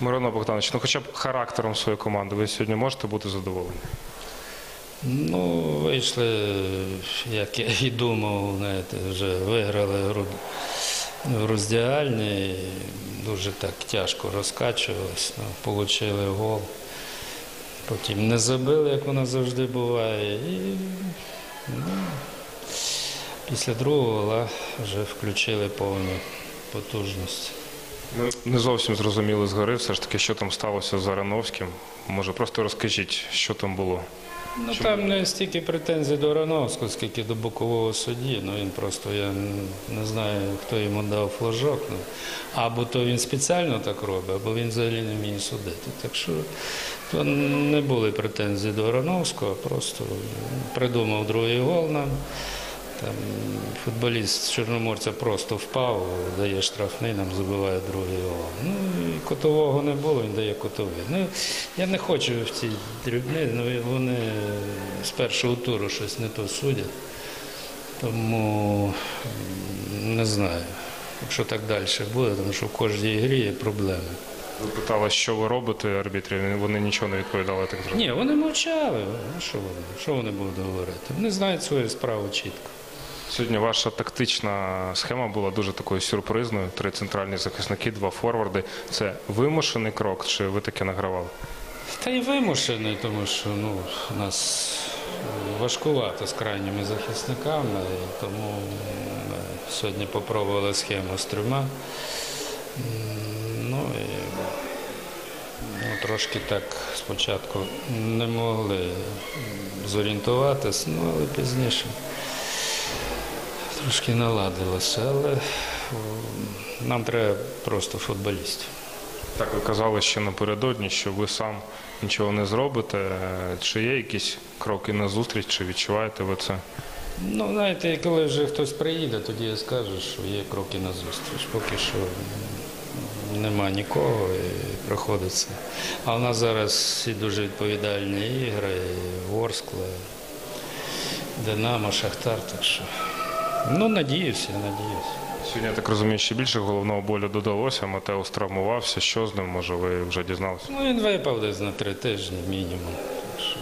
Мироно Богданович, ну хоча б характером своєї команди ви сьогодні можете бути задоволені? Ну, вийшли, як я і думав, знаєте, вже виграли в роздягальні, дуже так тяжко розкачувалися, ну, отримали гол. Потім не забили, як воно завжди буває. І ну, після другого гола вже включили повну потужність. Ми не зовсім зрозуміли згори, все ж таки, що там сталося з Арановським. Може, просто розкажіть, що там було. Ну там не стільки претензій до Рановського, скільки до бокового судді. Ну він просто я не знаю, хто йому дав флажок. Ну, або то він спеціально так робить, або він взагалі не вміє судити. Так що то не були претензії до Рановського, просто придумав другий гол нам. Там футболіст Чорноморця просто впав, дає штрафний, нам забиває другий гол. Ну і котового не було, він дає котовий. Ну я не хочу в ці дрібни, ну вони з першого туру щось не то судять. Тому не знаю, якщо так далі буде, тому що в кожній грі є проблеми. Ви питали, що ви робите арбітрів, вони нічого не відповідали так зрозуміло. Ні, вони мовчали. Ну, що вони? Що вони будуть говорити? Вони знають свою справу чітко. Сьогодні ваша тактична схема була дуже такою сюрпризною. Три центральні захисники, два форварди. Це вимушений крок, чи ви таке награвали? Та й вимушений, тому що ну, у нас важкувато з крайніми захисниками, тому ми сьогодні попробували схему з трьома. Ну і ну, трошки так спочатку не могли зорієнтуватись, ну але пізніше трошки наладилося, але нам треба просто футболістів. Так ви казали ще напередодні, що ви сам нічого не зробите. Чи є якісь кроки на зустріч, чи відчуваєте ви це? Ну, знаєте, коли вже хтось приїде, тоді я скажу, що є кроки на зустріч. Поки що нема нікого і приходиться. А у нас зараз всі дуже відповідальні ігри, і Ворскла, Динамо, Шахтар, так що. Ну, надіюся, надіюся. Сьогодні, я так розумію, ще більше головного болю додалося. Матеус травмувався. Що з ним, може, ви вже дізналися? Ну, він випав десь на три тижні мінімум. Так що